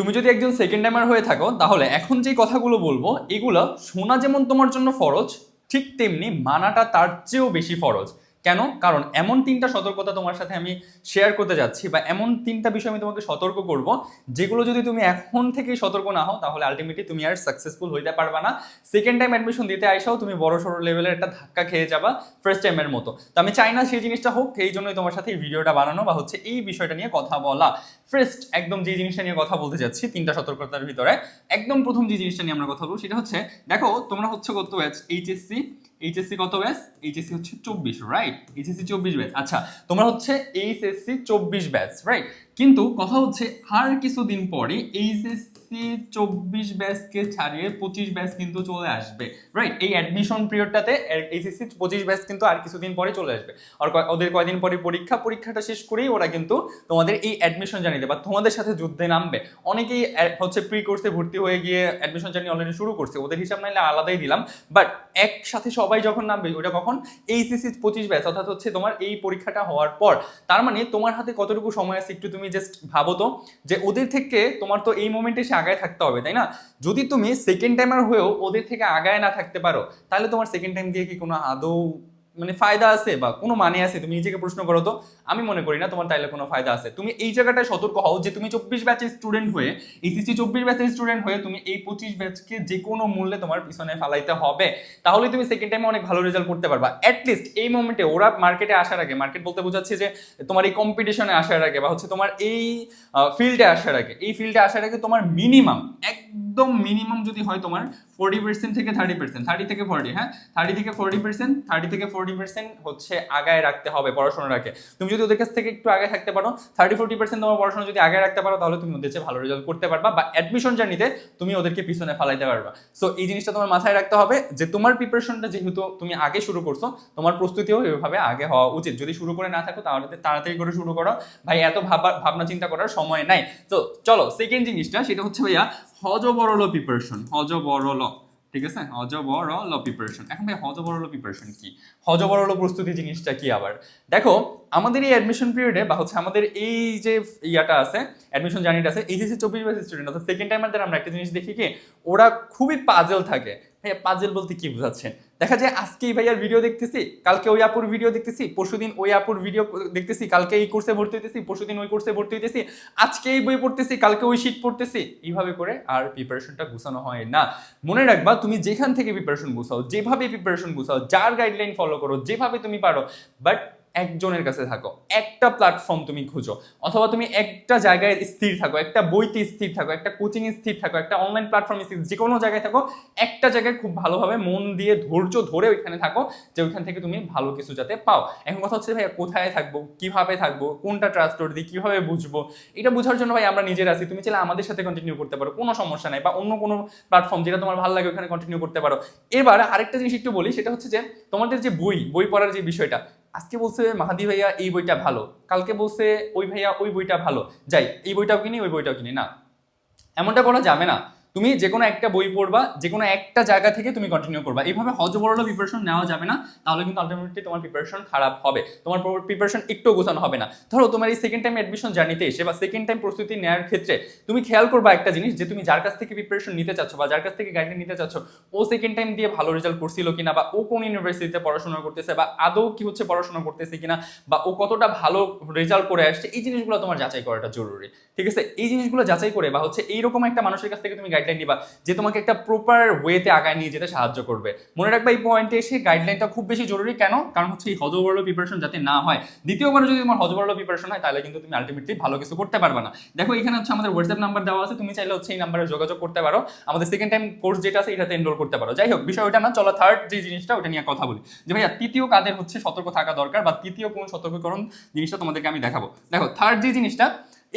তুমি যদি একজন সেকেন্ড টাইমার হয়ে থাকো, তাহলে এখন যে কথাগুলো বলব, এগুলো শোনা যেমন তোমার জন্য ফরজ, ঠিক তেমনি মানাটা তার চেয়েও বেশি ফরজ। কেন? কারণ এমন তিনটা সতর্কতা তোমার সাথে আমি শেয়ার করতে যাচ্ছি বা এমন তিনটা বিষয় আমি তোমাকে সতর্ক করব যেগুলো যদি তুমি এখন থেকেই সতর্ক না হও, তাহলে আলটিমেটলি তুমি আর সাকসেসফুল হইতে পারবে না। সেকেন্ড টাইম অ্যাডমিশন দিতে আইসাও তুমি বড় সড়ো লেভেলের একটা ধাক্কা খেয়ে যাবা ফার্স্ট টাইমের মতো। তো আমি চাই না সেই জিনিসটা হোক, এই জন্যই তোমার সাথে এই ভিডিওটা বানানো বা হচ্ছে এই বিষয়টা নিয়ে কথা বলা। ফার্স্ট একদম যে জিনিসটা নিয়ে কথা বলতে যাচ্ছি তিনটা সতর্কতার ভিতরে, একদম প্রথম যে জিনিসটা নিয়ে আমরা কথা বলব সেটা হচ্ছে, দেখো তোমরা হচ্ছে কত ব্যাচ এইচএসসি এইচএসসি কত ব্যাচ এইচএসসি হচ্ছে চব্বিশ রাইট এইচএসসি চব্বিশ ব্যাচ আচ্ছা তোমরা হচ্ছে এইচএসসি চব্বিশ ব্যাচ রাইট কিন্তু কথা হচ্ছে আর কিছুদিন পরে এইচএসসি চব্বিশ ব্যাচকে ছাড়িয়ে পঁচিশ ব্যাচ কিন্তু চলে আসবে। রাইট এই অ্যাডমিশন পিরিয়ডটাতে এইচএসসি পঁচিশ ব্যাচ কিন্তু আর কিছুদিন পরে চলে আসবে। আর ওদের কয়দিন পরে পরীক্ষা? পরীক্ষাটা শেষ করেই ওরা কিন্তু তোমাদের এই অ্যাডমিশন জানিয়ে দেবে বা তোমাদের সাথে যুদ্ধে নামবে। অনেকেই হচ্ছে প্রি কোর্সে ভর্তি হয়ে গিয়ে অ্যাডমিশন জার্নি অলরেডি শুরু করছে। ওদের হিসাব নাইলে আলাদাই দিলাম। বাট একসাথে সবাই যখন নামবে, ওটা কখন? এইচএসসি পঁচিশ ব্যাচ অর্থাৎ হচ্ছে তোমার এই পরীক্ষাটা হওয়ার পর। তার মানে তোমার হাতে কতটুকু সময় আছে একটু তুমি জাস্ট ভাবো তো, যে ওদের থেকে তোমার তো এই মোমেন্টে এসে আগায় থাকতে হবে, তাই না? যদি তুমি সেকেন্ড টাইমার হয়েও ওদের থেকে আগায় না থাকতে পারো, তাহলে তোমার সেকেন্ড টাইম দিয়ে কি কোনো আদৌ মানে ফায়দা আছে বা কোনো মানে আছে, তুমি নিজেকে প্রশ্ন করো তো। আমি মনে করি না তোমার তাইলে কোনো ফায়দা আছে। তুমি এই জায়গাটায় সতর্ক হও যে তুমি চব্বিশ ব্যাচের স্টুডেন্ট হয়ে এইচএসসি চব্বিশ ব্যাচের স্টুডেন্ট হয়ে তুমি এই পঁচিশ ব্যাচকে যে কোনো মূল্যে তোমার পিছনে ফালাইতে হবে। তাহলে তুমি সেকেন্ড টাইমে অনেক ভালো রেজাল্ট করতে পারবা। অ্যাটলিস্ট এই মোমেন্টে ওরা মার্কেটে আসার আগে মার্কেট বলতে বোঝাচ্ছে যে তোমার এই কম্পিটিশনে আসার আগে বা হচ্ছে তোমার এই ফিল্ডে আসার আগে, এই ফিল্ডে আসার আগে তোমার মিনিমাম একদম মিনিমাম যদি হয় তোমার ফোর্টি পার্সেন্ট থেকে থার্টি পার্সেন্ট থার্টি থেকে ফোর্টি হ্যাঁ? থার্টি থেকে ফোর্টি পার্সেন্ট থার্টি থেকে ফোর্টি পার্সেন্ট হচ্ছে আগায় রাখতে হবে পড়াশোনার আগে। তুমি যদি ওদের কাছ থেকে একটু আগে থাকতে পারো থার্টি ফোর্টি পার্সেন্ট তোমার পড়াশোনা যদি আগে রাখতে পারো, তাহলে তুমি ওদের চেয়ে ভালো রেজাল্ট করতে পারবা বা অ্যাডমিশন জার্নিতে তুমি ওদেরকে পিছনে ফালাইতে পারবা। সো এই জিনিসটা তোমার মাথায় রাখতে হবে যে তোমার প্রিপারেশনটা যেহেতু তুমি আগে শুরু করছ, তোমার প্রস্তুতিও এভাবে আগে হওয়া উচিত। যদি শুরু করে না থাকো, তাহলে তাড়াতাড়ি করে শুরু করো। ভাই, এত ভাবা, ভাবনা চিন্তা করার সময় নাই। তো চলো সেকেন্ড জিনিসটা, সেটা হচ্ছে ভাইয়া হজ বড়ল প্রিপারেশন হজ বড়ল ঠিক আছে? হজ বড় ল প্রিপারেশন এখন ভাই হজ বড় ল প্রিপারেশন কি? হজ বড় ল প্রস্তুতি জিনিসটা কি আবার? দেখো আমাদের এই অ্যাডমিশন পিরিয়ডে বা হচ্ছে আমাদের এই যে ইয়াটা আছে অ্যাডমিশন জার্নিটা আছে, এইচএসসি চব্বিশ ব্যাচের স্টুডেন্ট অর্থাৎ সেকেন্ড টাইমারদের আমরা একটা জিনিস দেখি কি, ওরা খুবই পাজেল থাকে। ভাইয়া পাজেল বলতে কি বোঝাচ্ছেন? দেখা যায় আজকে এই ভাইয়ার ভিডিও দেখতেছি, কালকে ওই আপুর ভিডিও দেখতেছি, পরশুদিন ওই আপুর ভিডিও দেখতেছি, কালকে এই কোর্সে ভর্তি হইতেছি, পরশুদিন ওই কোর্সে ভর্তি হইতেছি আজকে এই বই পড়তেছি, কালকে ওই শীট পড়তেছি। এইভাবে করে আর প্রিপারেশনটা গুছানো হয় না। মনে রাখবা, তুমি যেখান থেকে প্রিপারেশন গুছাও, যেভাবে প্রিপারেশন গুছাও, যার গাইডলাইন ফলো করো, যেভাবে তুমি পারো বাট একজনের কাছে থাকো। একটা প্ল্যাটফর্ম তুমি খুঁজো। অথবা তুমি একটা জায়গায় স্থির থাকো, একটা বইতে স্থির থাকো, একটা কোচিং স্থির থাকো, একটা অনলাইন প্ল্যাটফর্মে স্থির যে কোনো জায়গায় থাকো, একটা জায়গায় খুব ভালোভাবে মন দিয়ে ধৈর্য ধরে ওইখানে থাকো, যে ওইখান থেকে তুমি ভালো কিছু যাতে পাও। এখন কথা হচ্ছে ভাই কোথায় থাকব, কীভাবে থাকব, কোনটা ট্রাস্ট দিই, কীভাবে বুঝব, এটা বোঝার জন্য ভাই আমরা নিজের আছি। তুমি চাইলে আমাদের সাথে কন্টিনিউ করতে পারো, কোনো সমস্যা নাই, বা অন্য কোনো প্ল্যাটফর্ম যেটা তোমার ভালো লাগে ওখানে কন্টিনিউ করতে পারো। এবার আরেকটা জিনিস একটু বলি, সেটা হচ্ছে যে তোমাদের যে বই বই পড়ার যে বিষয়টা আজকে বলছে মাহাদি ভাইয়া এই বইটা ভালো, কালকে বলছে ওই ভাইয়া ওই বইটা ভালো। যাই, এই বইটাও কিনি, ওই বইটাও কিনি, না। এমনটা করা যাবে না। তুমি যে কোনো একটা বই পড়বা যে কোনো একটা জায়গা থেকে তুমি কন্টিনিউ করবা। এইভাবে হজ হজবরল প্রিপারেশন নেওয়া যাবে না, তাহলে কিন্তু আলটিমেটলি তোমার প্রিপারেশন খারাপ হবে। তোমার প্রিপারেশন একটু গোছানো হবে না। ধরো তোমার এই সেকেন্ড টাইম অ্যাডমিশন জার্নিতে এসে বা সেকেন্ড টাইম প্রস্তুতি নেওয়ার ক্ষেত্রে তুমি খেয়াল করবা একটা জিনিস যে তুমি যার কাছ থেকে প্রিপারেশন নিতে চাচ্ছ বা যার কাছ থেকে গাইডলাইন নিতে চাচ্ছ, ও সেকেন্ড টাইম দিয়ে ভালো রেজাল্ট করছিল কিনা বা ও কোন ইউনিভার্সিটিতে পড়াশোনা করতেছে বা আদৌ কি হচ্ছে পড়াশোনা করতেছে কিনা বা ও কতটা ভালো রেজাল্ট করে আসছে, এই জিনিসগুলো তোমার যাচাই করাটা জরুরি। ঠিক আছে? এই জিনিসগুলো যাচাই করে বা হচ্ছে এইরকম একটা মানুষের কাছ থেকে তুমি গাইডলাইন নিবা, যে তোমাকে একটা প্রপার ওয়েতে আগায় নিয়ে যেতে সাহায্য করবে। মনে রাখবা এই পয়েন্টে এসে গাইডলাইনটা খুব বেশি জরুরি। কেন? কারণ হচ্ছে এই হজবরল প্রিপারেশন যাতে না হয়। দ্বিতীয়বার যদি তোমার হজবরল প্রিপারেশন হয়, তাহলে কিন্তু তুমি আলটিমেটলি ভালো কিছু করতে পারবে না। দেখো, এখানে হচ্ছে আমাদের হোয়াটসঅ্যাপ নাম্বার দেওয়া আছে। তুমি চাইলে হচ্ছে এই নাম্বারে যোগাযোগ করতে পারো। আমাদের সেকেন্ড টাইম কোর্স যেটা আছে, এটাতে এনরোল করতে পারো। যাই হোক বিষয় ওটা না, চলো থার্ড যে জিনিসটা, ওটা নিয়ে কথা বলি। যে ভাইয়া, তৃতীয় কাদের হচ্ছে সতর্ক থাকা দরকার বা তৃতীয় কোন সতর্কীকরণ জিনিসটা তোমাদেরকে আমি দেখাবো। দেখো থার্ড যে জিনিসটা,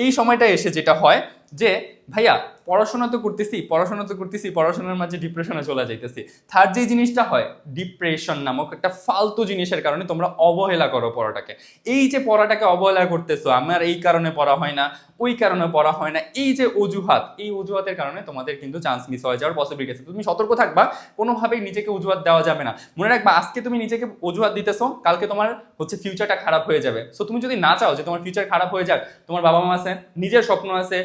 এই সময়টা এসে যেটা হয় যে, ভাইয়া, পড়াশোনা তো করতেছি, পড়াশোনা তো করতেছি, পড়াশোনার মাঝে ডিপ্রেশনে চলে যাইতেছি। থার্ড যে জিনিসটা হয় ডিপ্রেশন নামক একটা ফালতু জিনিসের কারণে তোমরা অবহেলা করো পড়াটাকে। এই যে পড়াটাকে অবহেলা করতেছো, আমার এই কারণে পড়া হয় না, ওই কারণে পড়া হয় না, এই যে অজুহাত, এই অজুহাতের কারণে তোমাদের কিন্তু চান্স মিস হয়ে যাওয়ার পসিবিলিটি আছে। তুমি সতর্ক থাকবা, কোনোভাবেই নিজেকে অজুহাত দেওয়া যাবে না। মনে রাখবা, আজকে তুমি নিজেকে অজুহাত দিতেছো, কালকে তোমার হচ্ছে ফিউচারটা খারাপ হয়ে যাবে। সো তুমি যদি না চাও যে তোমার ফিউচার খারাপ হয়ে যাক, তোমার বাবা মা আছে, নিজের স্বপ্ন আছে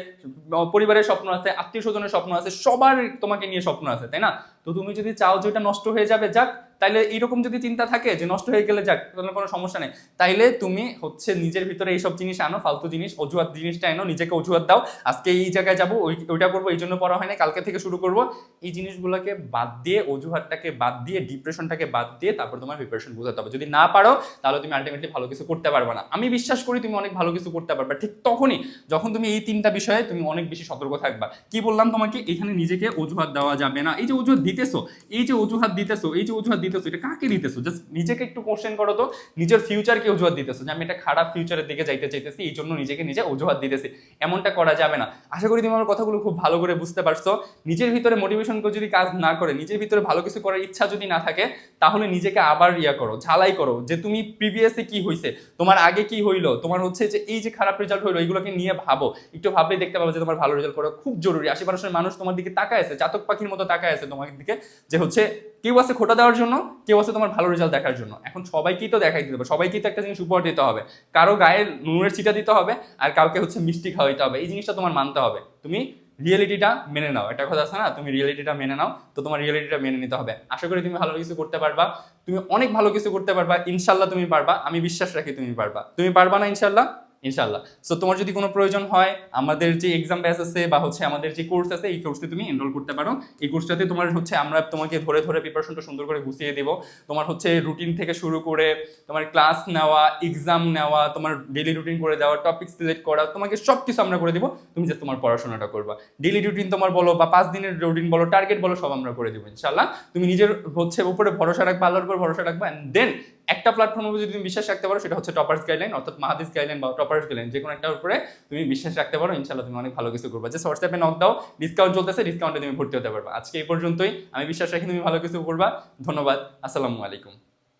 পরিবারের স্বপ্ন আছে, আত্মীয় স্বজনের স্বপ্ন আছে, সবার তোমাকে নিয়ে স্বপ্ন আছে, তাই না? তো তুমি যদি চাও যে ওটা নষ্ট হয়ে যাবে, যাক তাইলে এরকম যদি চিন্তা থাকে যে নষ্ট হয়ে গেলে যাক, তাহলে কোনো সমস্যা নেই। তাইলে তুমি হচ্ছে নিজের ভিতরে এইসব জিনিস আনো, ফালতু জিনিস, অজুহাত জিনিসটা এনো নিজেকে অজুহাত দাও। আজকে এই জায়গায় যাব, ওই, ওইটা করব, এই জন্য পড়া হয় না কালকে থেকে শুরু করব। এই জিনিসগুলোকে বাদ দিয়ে, অজুহাতটাকে বাদ দিয়ে, ডিপ্রেশনটাকে বাদ দিয়ে তারপর তোমার প্রিপারেশন বোঝাতে হবে। যদি না পারো, তাহলে তুমি আলটিমেটলি ভালো কিছু করতে পারবে না। আমি বিশ্বাস করি তুমি অনেক ভালো কিছু করতে পারবে, ঠিক তখনই যখন তুমি এই তিনটা বিষয়ে তুমি অনেক বেশি সতর্ক থাকবা। কি বললাম তোমাকে? এখানে নিজেকে অজুহাত দেওয়া যাবে না। এই যে অজুহাত দিতেছো, এই যে অজুহাত দিতেছো, এই যে অজুহাত দিতেছো? এটা কাকে দিতেছো? জাস্ট নিজেকে একটু কোশ্চেন করো তো। নিজের ফিউচারকে অজুহাত দিতেছো। যে আমি একটা খারাপ ফিউচারের দিকে যাইতে চাইতেছি, এই জন্য নিজেকে নিজে অজুহাত দিতেছি। এমনটা করা যাবে না। আশা করি তুমি আমার কথাগুলো খুব ভালো করে বুঝতে পারছ। নিজের ভিতরে মোটিভেশন যদি কাজ না করে, নিজের ভিতরে ভালো কিছু করার ইচ্ছা যদি না থাকে, তাহলে নিজেকে আবার ইয়া করো, ঝালাই করো। যে তুমি প্রিভিয়াসে কি হয়েছে তোমার আগে কি হইল, তোমার হচ্ছে যে এই যে খারাপ রেজাল্ট হইল এইগুলোকে নিয়ে ভাবো। একটু ভাবলে দেখতে পাবো যে তোমার ভালো রেজাল্ট করা খুব জরুরি। আশেপাশের মানুষ তোমার দিকে তাকায় আছে চাতক পাখির মতো তাকায় আছে তোমার দিকে, যে হচ্ছে কেউ আছে খোটা দেওয়ার জন্য, কেউ আছে তোমার ভালো রেজাল্ট দেখার জন্য। এখন সবাইকেই তো দেখাই দিতে হবে, সবাইকেই তো একটা জিনিস উপহার দিতে হবে। কারও গায়ে নুনের ছিটা দিতে হবে আর কাউকে হচ্ছে মিষ্টি খাওয়াইতে হবে। এই জিনিসটা তোমার মানতে হবে। তুমি রিয়েলিটিটা মেনে নাও। একটা কথা আছে না, তুমি রিয়েলিটিটা মেনে নাও, তো তোমার রিয়েলিটিটা মেনে নিতে হবে। আশা করি তুমি ভালো কিছু করতে পারবা। তুমি অনেক ভালো কিছু করতে পারবা। ইনশাল্লাহ তুমি পারবা। আমি বিশ্বাস রাখি তুমি পারবা। তুমি পারবা না ইনশাল্লাহ ইনশাল্লাহ সো তোমার যদি কোনো প্রয়োজন হয়, আমাদের যে এক্সাম ব্যাচ আছে বা হচ্ছে আমাদের যে কোর্স আছে, এই কোর্সে তুমি এনরোল করতে পারো। এই কোর্সটাতে তোমার হচ্ছে আমরা তোমাকে ধরে ধরে প্রিপারেশনটা সুন্দর করে গুছিয়ে দেবো। তোমার হচ্ছে রুটিন থেকে শুরু করে তোমার ক্লাস নেওয়া এক্সাম নেওয়া, তোমার ডেলি রুটিন করে দেওয়া টপিক সিলেক্ট করা, তোমাকে সব কিছু আমরা করে দেবো। তুমি যে তোমার পড়াশোনাটা করবা। ডেলি রুটিন তোমার বলো বা পাঁচ দিনের রুটিন বলো টার্গেট বলো, সব আমরা করে দেবো ইনশাল্লাহ তুমি নিজের হচ্ছে উপরে ভরসা রাখবা, আল্লাহর উপর ভরসা রাখবা অ্যান্ড দেন একটা প্ল্যাটফর্মের উপর যদি তুমি বিশ্বাস রাখতে পারো, সেটা হচ্ছে টপার্স গাইডলাইন অর্থাৎ মাহাদিস গাইডলাইন বা টপার্স গাইডলাইন যে কোনো একটার উপরে তুমি বিশ্বাস রাখতে পারো ইনশাল্লাহ তুমি অনেক ভালো কিছু করবে। যে হোয়াটসঅ্যাপে নক দাও ডিসকাউন্ট চলতেছে ডিসকাউন্টে তুমি ভর্তি হতে পারবে। আজকে এই পর্যন্তই, আমি বিশ্বাস রাখি তুমি ভালো কিছু করবা। ধন্যবাদ, আসসালামু আলাইকুম।